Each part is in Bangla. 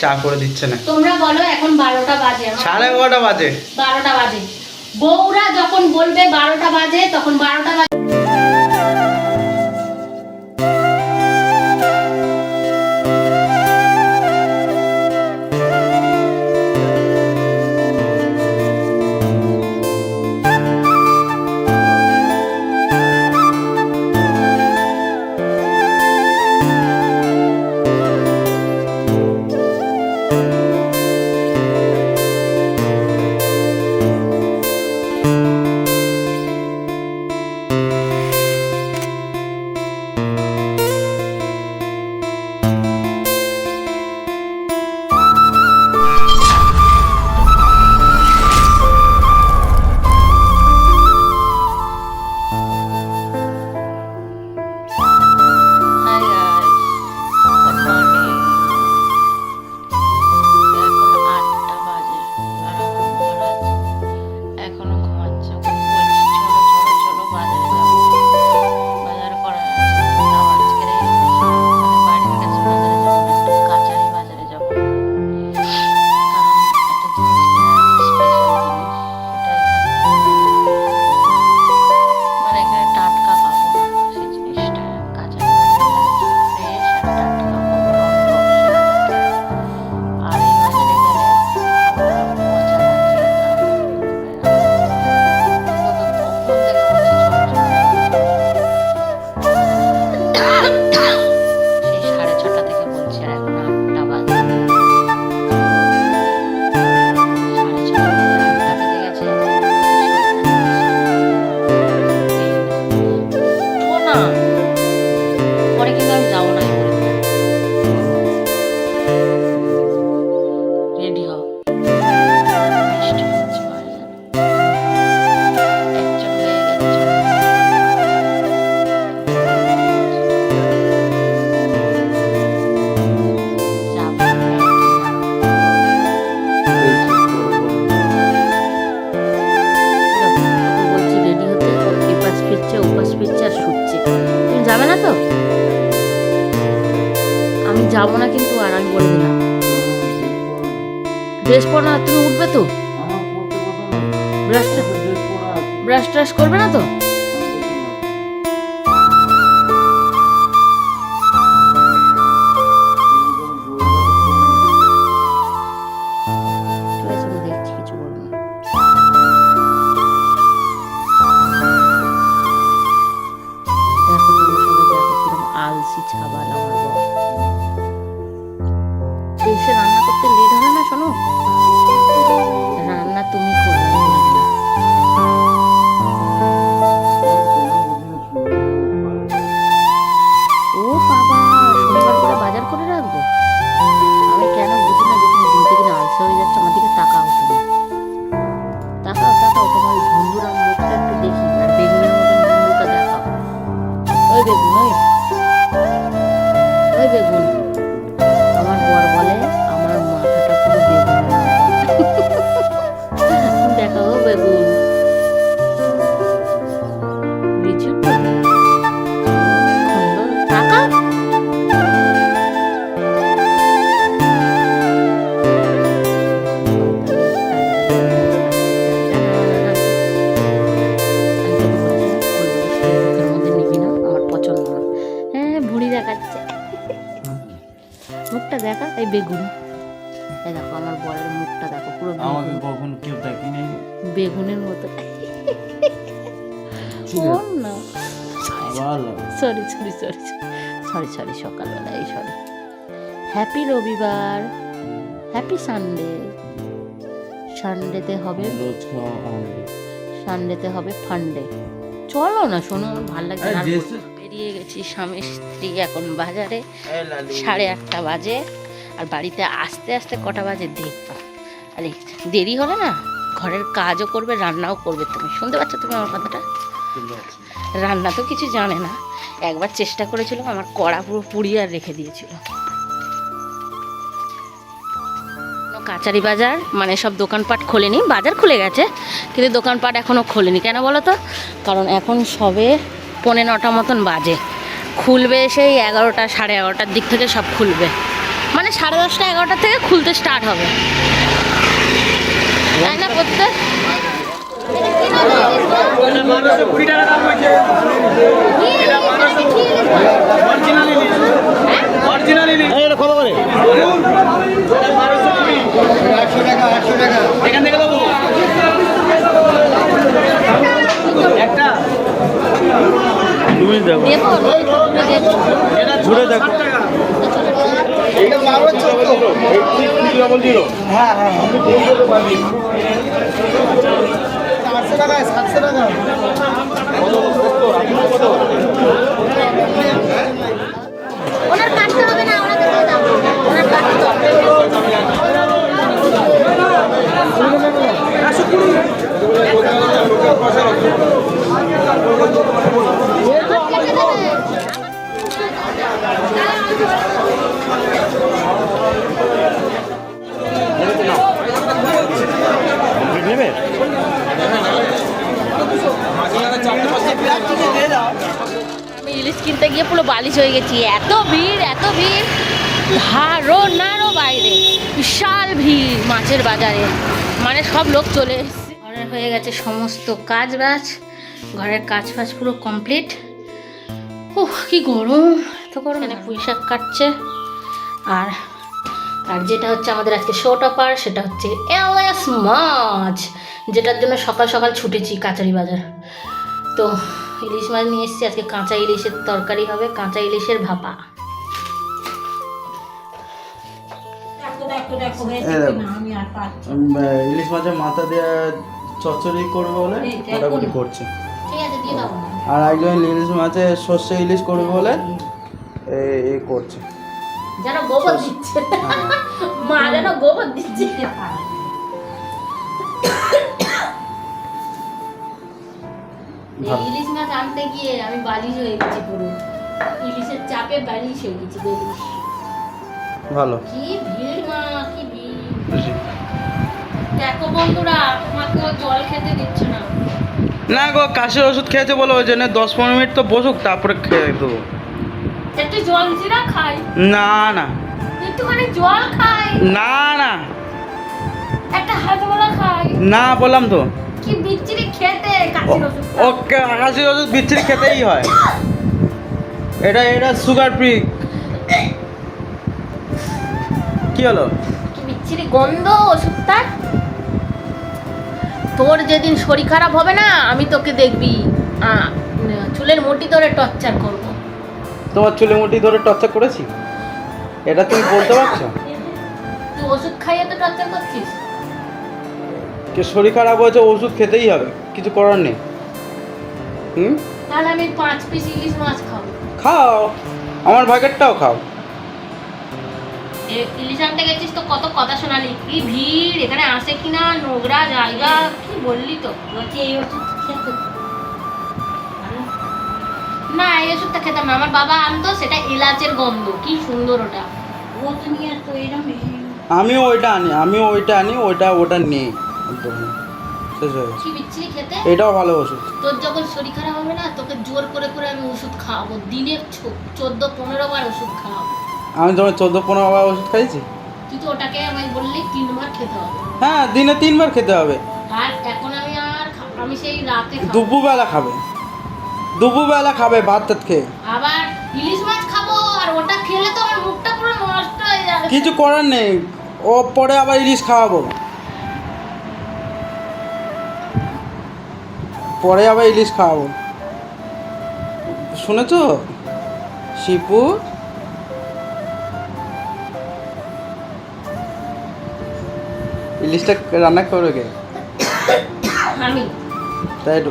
চা করে দিচ্ছে না। তোমরা বলো এখন বারোটা বাজে সাড়ে এগারোটা বাজে। বারোটা বাজে। বউরা যখন বলবে বারোটা বাজে তখন বারোটা ড্রেস পরো তুমি উঠবে তো। ব্রাশ ব্রাশ ট্রাশ করবে না তো? বেগুন। এই দেখো আমার বরের মুখটা দেখো পুরো আমাকে কখন কেউ দেখেনি। বেগুনের মতো। না। Sorry sorry sorry sorry sorry সকালবেলা এই সরি হ্যাপি রবিবার। হ্যাপি সানডে সানডেতে হবে। সানডেতে হবে। ফান্ডে চলো না শোনো ভালো লাগছে না। বেরিয়ে গেছি স্বামী স্ত্রী এখন বাজারে। সাড়ে আটটা বাজে। আর বাড়িতে আসতে আসতে কটা বাজে দেখব আরে দেরি হলে না ঘরের কাজও করবে রান্নাও করবে তুমি। শুনতে পাচ্ছ তুমি আমার কথাটা? রান্না তো কিছু জানে না। একবার চেষ্টা করেছিল আমার কড়া পুরো পুড়িয়ে আর রেখে দিয়েছিল। কাচারি বাজার মানে সব দোকানপাট খোলেনি। বাজার খুলে গেছে কিন্তু দোকানপাট এখনও খোলেনি। কেন বলো তো? কারণ এখন সবে পৌনে নটা মতন বাজে। খুলবে সেই এগারোটা সাড়ে এগারোটার দিক থেকে সব খুলবে। মানে সাড়ে দশটা এগারোটা থেকে খুলতে স্টার্ট হবে তাই না প্রত্যেক কত করে এখান থেকে দেবো একটা দেখো হ্যাঁ হ্যাঁ না ওনাকে দিয়ে দাও ওনার কাটতে হবে কেটে দেবে। বালিশ হয়ে গেছি। এত ভিড় এত ভিড়। ধারণারও বাইরে। বিশাল ভিড় মাছের বাজারে। মানে সব লোক চলে এসছে। ঘরের হয়ে গেছে সমস্ত কাজ বাজ। ঘরের কাজ ফাজ পুরো কমপ্লিট ও কি গরম, এত গরম। এখানে পুঁই শাক কাটছে। আর আর যেটা হচ্ছে আমাদের আজকে শো টপার সেটা হচ্ছে এলএস মাছ যেটার জন্য সকাল সকাল ছুটেছি কাচারি বাজার। তো ইলিশ মাছ নিয়ে এসেছি। আজকে কাঁচা ইলিশের তরকারি হবে কাঁচা ইলিশের ভাপা। আমি, ইলিশ মাছের মাথা দেওয়া চচ্চড়ি করব বলে মোটামুটি করছে। ঠিক আছে দিয়ে দাও। আর একজন ইলিশ মাছের সর্ষে ইলিশ করবে বলে এ- এ করছে। যেন গোবর দিচ্ছে। মা যেন গোবর দিচ্ছে। ইলিশ মাছ আনতে গিয়ে আমি বালিশ হয়ে গেছি পুরো। ইলিশের চাপে বালিশ হয়ে গেছি বেলিশ ভালো। কি ভিড় মা কি ভিড়। দেখো বন্ধুরা তোমাকে জল খেতে দিচ্ছে না। না গো কাশির ওষুধ খেয়েছে বলে ওই জন্য দশ পনেরো মিনিট তো বসুক তারপরে খেয়ে দেবো। একটু জল জিরা খাই? না না। একটুখানি জল খাই। না না। একটা হাজমলা খাই। না বললাম তো। কি বিচ্ছিরি খেতে? কাশির ওষুধ ও কাশির ওষুধ বিচ্ছিরি খেতেই হয়। এটা এটা সুগার ফ্রি কি হলো? কি বিচ্ছিরি গন্ধ ওষুধটা তোর যেদিন শরীর খারাপ হবে না আমি তোকে দেখবি। চুলের মুঠি ধরে টর্চার করব। তোমার চুলে মুটি ধরে টর্চার করেছি? এটা তুমি বলতে পারছ? তুই ওষুধ খাইয়ে তো টর্চার করছিস? যে শরীর খারাপ হয়েছে ওষুধ খেতেই হবে কিছু করার নেই। হুম? তাহলে আমি পাঁচ পিস ইলিশ মাছ খাব। খাও আমার ভাগেরটাও খাও। এ, ইলিশ আনতে গেছিস তো কত কথা শোনালি। কি ভিড় এখানে আসে কিনা নোংরা জায়গা কি বললি তো। বলছি এই ওষুধ খেতে। না এই ওষুধটা খেতাম না আমার বাবা আনতো সেটা এলাচের গন্ধ কি সুন্দর ওটা। ও তো নিয়ে আসতো এরকম আমিও ওইটা আনি আমিও ওইটা আনি ওইটা ওটা নেই। একদম শেষ হয়ে গেছে। বিচ্ছিরি খেতে? এটাও ভালো ওষুধ। তোর যখন শরীর খারাপ হবে না তোকে জোর করে করে আমি ওষুধ খাওয়াবো। দিনে চোদ্দ পনেরো বার ওষুধ খাওয়াবো। আমি তোমার চোদ্দ পনেরো বার ওষুধ খাইছি তুই তো ওটাকে আমায় বললি তিনবার খেতে হবে। হ্যাঁ দিনে তিনবার খেতে হবে। আর এখন আমি আর আমি সেই রাতে দুপুরবেলা খাবে। দুপুরবেলা খাবে ভাত টাত খেয়ে। আবার ইলিশ মাছ খাব আর ওটা খেলে তো আমার মুখটা পুরো নষ্ট হয়ে যাবে। কিছু করার নেই। ও পরে আবার ইলিশ খাওয়াবো। পরে আবার ইলিশ খাওয়াবো। শুনেছো? শিপু? ইলিশটা রান্না করবে কে? তাই তো।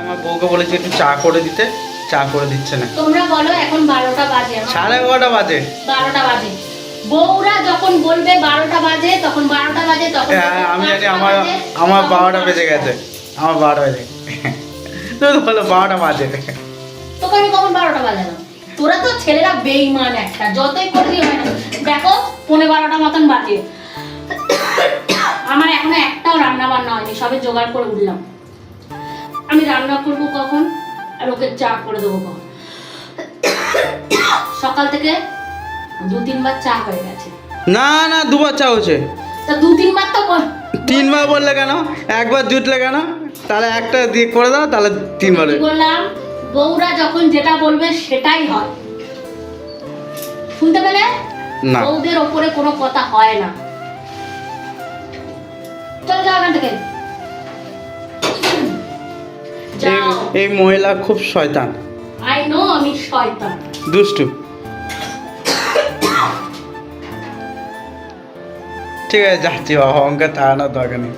আমার বউকে বলেছি একটু চা করে দিতে। চা করে দিচ্ছে না। তোমরা বলো এখন বারোটা বাজে। সাড়ে এগারোটা বাজে। বারোটা বাজে। বউরা যখন বলবে বারোটা বাজে তখন বারোটা বাজে তখন হ্যাঁ আমি জানি আমার আমার বারোটা বেজে গেছে। আমার বারোটা বেজে তো বলো বারোটা বাজে। তোকে আমি কখন বারোটা বাজালাম তোরা তো ছেলেরা বেইমান একটা যতই করবি হয় না। দেখো পনেরো বারোটা মতন বাজে। আমার এখনও একটাও রান্না বান্না হয়নি সবে জোগাড় করে উঠলাম। আমি রান্না করব কখন? আর ওকে চা করে দেবো কখন? সকাল থেকে দু তিনবার চা হয়ে গেছে। না না দুবার চা হচ্ছে তা দু তিনবার তো তিনবার বললে কেন? একবার জুটলে কেন? তাহলে একটা দিয়ে করে দাও তাহলে তিনবার বললাম বউরা যখন যেটা বলবে সেটাই হয়। শুনতে পেলে? না। বউদের ওপরে কোনো কথা হয় না। চল যাও এখান থেকে। এই মহিলা খুব শয়তান। আই নো আমি শয়তান। দুষ্টু। ঠিক আছে যাচ্ছি বাবা অহংকার তাড়ানোর দরকার নেই।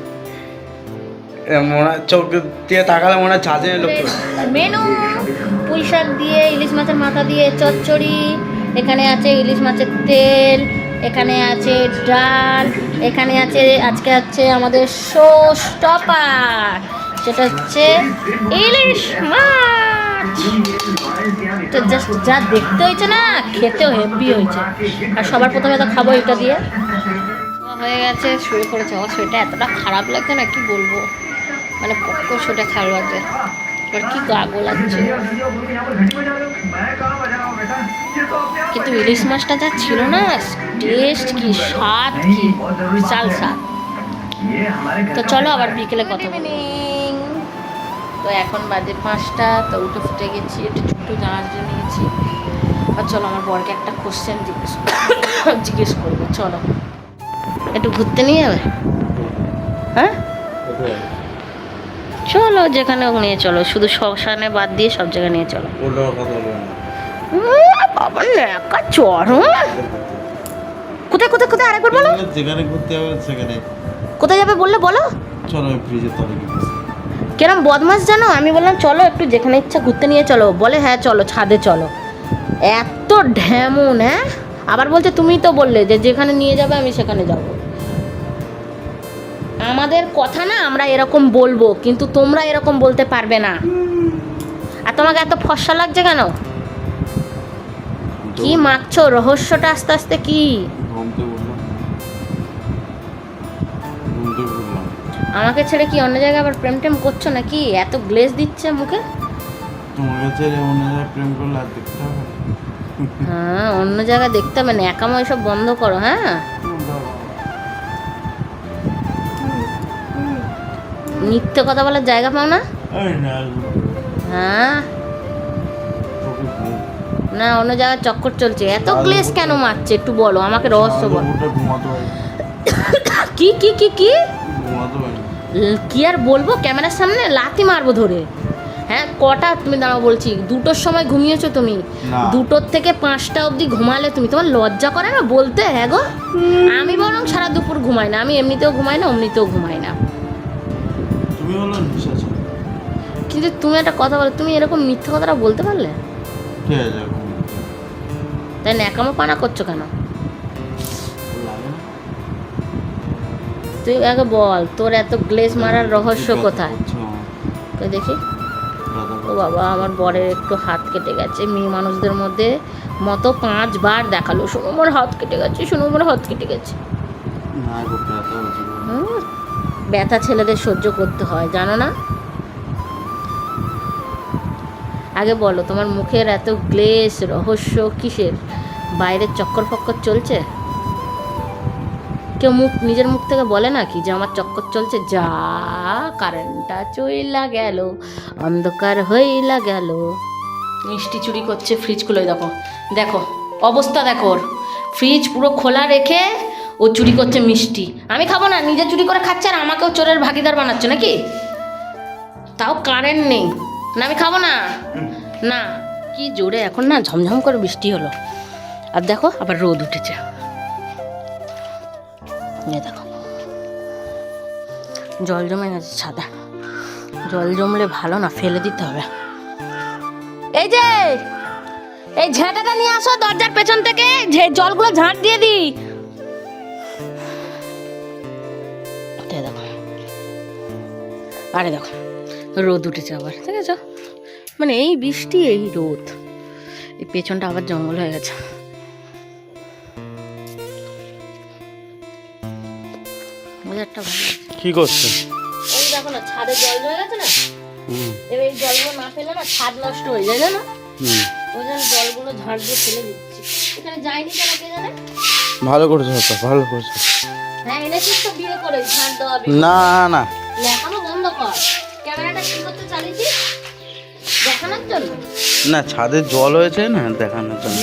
মনে চোখ দিয়ে তাকালে মনে হয় ছাঁচে লোক মেনু পুঁই শাক দিয়ে ইলিশ মাছের মাথা দিয়ে চচ্চড়ি এখানে আছে ইলিশ মাছের তেল এখানে আছে ডাল এখানে আছে আজকে আছে আমাদের সোস টপার যেটা হচ্ছে ইলিশ মাছ। তো জাস্ট যা দেখতে হয়েছে না খেতেও হেভি হয়েছে। আর সবার প্রথমে তো খাব এটা দিয়ে। হয়ে গেছে শুয়ে পড়েছে আমার শরীরটা এতটা খারাপ লাগছে না, কি বলব? মানে পক্ক শোটা খারাপ লাগছে এবার কি গা গোলাচ্ছে কিন্তু ইলিশ মাছটা যা ছিল না টেস্ট কি স্বাদ কি? বিশাল স্বাদ। তো চলো আবার বিকেলে কথা তো এখন বাজে পাঁচটা, তো উঠে ফুটে গেছি, একটু ছোট্ট জানার জন্য নিয়েছি। আর চলো, আমার বরকে একটা কোশ্চেন জিজ্ঞেস জিজ্ঞেস করব, চলো। একটু ঘুরতে নিয়ে যাবে? হ্যাঁ? চলো যেখানে হোক নিয়ে চলো শুধু শ্মশানে বাদ দিয়ে সব জায়গায় নিয়ে চলো। বাবা চর হুম। কোথায় কোথায় কোথায়? আরেকবার বলো। যেখানে ঘুরতে হবে সেখানে। কোথায় যাবে বললে বলো। চলো আমি ফ্রিজের তলে কেরম বদমাস জানো? আমি বললাম চলো একটু যেখানে ইচ্ছা ঘুরতে নিয়ে চলো। বলে হ্যাঁ চলো ছাদে চলো। এত ঢ্যামন হ্যাঁ? আবার বলছে তুমি তো বললে যে যেখানে নিয়ে যাবে আমি সেখানে যাব। আমাদের কথা না আমরা এরকম বলব কিন্তু তোমরা এরকম বলতে পারবে না। আর তোমাকে এত ফর্সা লাগছে কেন? কি মাখছো? রহস্যটা আস্তে আস্তে কি? আমাকে ছেড়ে কি অন্য জায়গায় আবার প্রেম টেম করছ নাকি? এত গ্লেজ দিচ্ছে মুখে? তোমার কাছে এমন জায়গায় প্রেম করলে আর দেখতে হবে হ্যাঁ অন্য জায়গায় দেখতে হবে না। একামো এসব বন্ধ করো হ্যাঁ? মিথ্যে কথা বলার জায়গা পাও না? হ্যাঁ? না অন্য জায়গায় চক্কর চলছে। এত গ্লেস কেন মারছে? একটু বলো আমাকে রহস্য বলো। কি কি কি কি? কি আর বলব? ক্যামেরার সামনে লাথি মারবো ধরে। হ্যাঁ কটা তুমি দাঁড়াও বলছি। দুটোর সময় ঘুমিয়েছো তুমি? দুটোর থেকে পাঁচটা অবধি ঘুমালে তুমি? তোমার লজ্জা করে না? বলতে হ্যাঁ গো। আমি বরং সারা দুপুর ঘুমাই না। আমি এমনিতেও ঘুমাই না অমনিতেও ঘুমাই না। তুমি হলো নিশাচর কিন্তু তুমি একটা কথা বলো তুমি এরকম মিথ্যে কথাটা বলতে পারলে? ঠিক আছে ঘুম তাই ন্যাকামো পানা করছ কেন? তুই আগে বল তোর এত গ্লেজ মারার রহস্য কোথায়? তো দেখি? ও বাবা আমার বরের একটু হাত কেটে গেছে মেয়ে মানুষদের মধ্যে মতো পাঁচবার দেখাল। শুনো আমার হাত কেটে গেছে শুনো আমার হাত কেটে গেছে। হুম, ব্যথা ছেলেদের সহ্য করতে হয়, জানো না? আগে বলো, তোমার মুখের এত গ্লেস, রহস্য কিসের? বাইরের চক্কর ফক্কর চলছে? কেউ মুখ, নিজের মুখ থেকে বলে না কি যে আমার চক্কর চলছে? যা, কারেন্টটা চইলা গেল, অন্ধকার হইলা গেল। মিষ্টি চুরি করছে ফ্রিজ খুলে দেখো দেখো, অবস্থা দেখো ফ্রিজ পুরো খোলা রেখে ও চুরি করছে মিষ্টি। আমি খাব না, নিজে চুরি করে খাচ্ছে আর আমাকেও চোরের ভাগিদার বানাচ্ছ নাকি? তাও কারেন্ট নেই। না, আমি খাব না। না, কি জোরে এখন না ঝমঝম করে বৃষ্টি হলো। আর দেখো, আবার রোদ উঠেছে। দেখো। জল জমে গেছে ছাদা জল জমলে ভালো না, ফেলে দিতে হবে। এই যে, এই ঝাঁটাটা নিয়ে আসো দরজার পেছন থেকে। জলগুলো ঝাঁট দিয়ে দি আরে দেখো রোদ উঠেছে আবার ঠিক আছে মানে এই বৃষ্টি এই রোদ এই পেছনটা আবার জঙ্গল হয়ে গেছে। ভালো কি করছ? এই দেখো না ছাদে জল জমে গেছে না? এবার এই জলগুলো না ফেলে না ছাদ নষ্ট হয়ে যায় জানো? ওই জন্য জলগুলো ঝাড় দিয়ে ফেলে দিচ্ছি। এখানে যায়নি কেন কে জানে? ভালো করেছ ভালো করেছ। হ্যাঁ এনেছিস তো বিয়ে করে ঝাড় দেওয়া না না বন্ধ কর। ক্যামেরাটা কি করতে চালিয়েছিস? দেখানোর জন্য? না ছাদে জল হয়েছে না দেখানোর জন্য।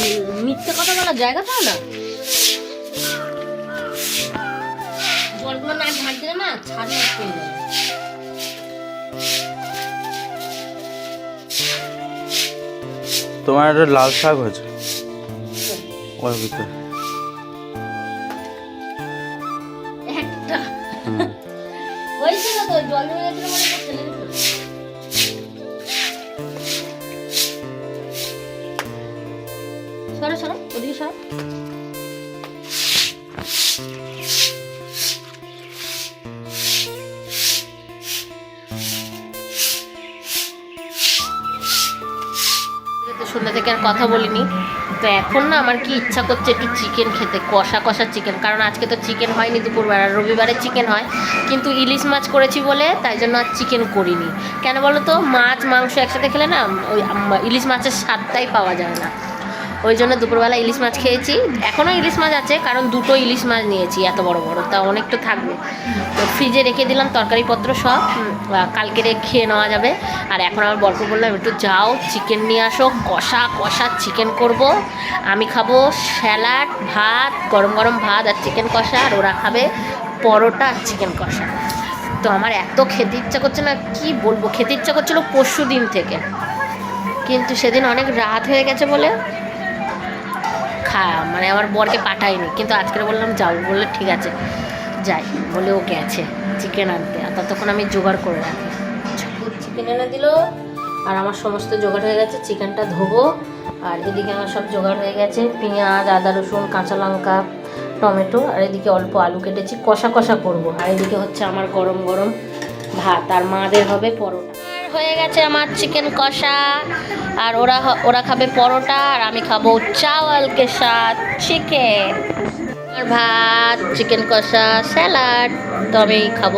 মিথ্যে কথা বলার জায়গা পাও না? জলগুলো না ঝাড় দিলে না ছাদ যাবে তোমার লাল শাক হয়েছে। ওর ভিতরে। সরো সরো, ওদিকে সরো। সন্ধ্যা থেকে আর কথা বলিনি। তো এখন না আমার কি ইচ্ছা করছে একটু চিকেন খেতে, কষা কষা চিকেন কারণ আজকে তো চিকেন হয়নি দুপুরবেলা রবিবারে চিকেন হয়। কিন্তু ইলিশ মাছ করেছি বলে তাই জন্য আর চিকেন করিনি। কেন বলো তো? মাছ, মাংস একসাথে খেলে না ওই ইলিশ মাছের স্বাদটাই পাওয়া যায় না। ওই জন্য দুপুরবেলা ইলিশ মাছ খেয়েছি। এখনও ইলিশ মাছ আছে, কারণ দুটো ইলিশ মাছ নিয়েছি, এত বড় বড়, তা অনেকটা থাকবে। তো ফ্রিজে রেখে দিলাম তরকারিপত্র সব কালকে রে খেয়ে নেওয়া যাবে। আর এখন আমার বরকে বললাম, একটু যাও চিকেন নিয়ে আসো, কষা কষা চিকেন করব। আমি খাব স্যালাড ভাত, গরম গরম ভাত আর চিকেন কষা, আর ওরা খাবে পরোটা আর চিকেন কষা। তো আমার এত খেতে ইচ্ছা করছে না, কি বলব? খেতে ইচ্ছা করছিল পরশু দিন থেকে। কিন্তু সেদিন অনেক রাত হয়ে গেছে বলে খা মানে আমার বরকে পাঠাইনি। কিন্তু আজকে বললাম, যাও। বললে, ঠিক আছে। যাই, বলে ও গেছে চিকেন আনতে। আর ততক্ষণ আমি জোগাড় করে রাখি। চিকেন এনে দিল, আর আমার সমস্ত জোগাড় হয়ে গেছে। চিকেনটা ধোবো, আর এদিকে আমার সব জোগাড় হয়ে গেছে। পেঁয়াজ, আদা, রসুন, কাঁচা লঙ্কা, টমেটো, আর এদিকে অল্প আলু কেটেছি। কষা কষা করব। আর এদিকে হচ্ছে আমার গরম গরম ভাত। আর মাদের হবে পরোটা। হয়ে গেছে আমার চিকেন কষা। আর ওরা ওরা খাবে পরোটা, আর আমি খাব চাওয়ালকে সাথ চিকেন আর ভাত চিকেন কষা স্যালাড তো আমি খাব।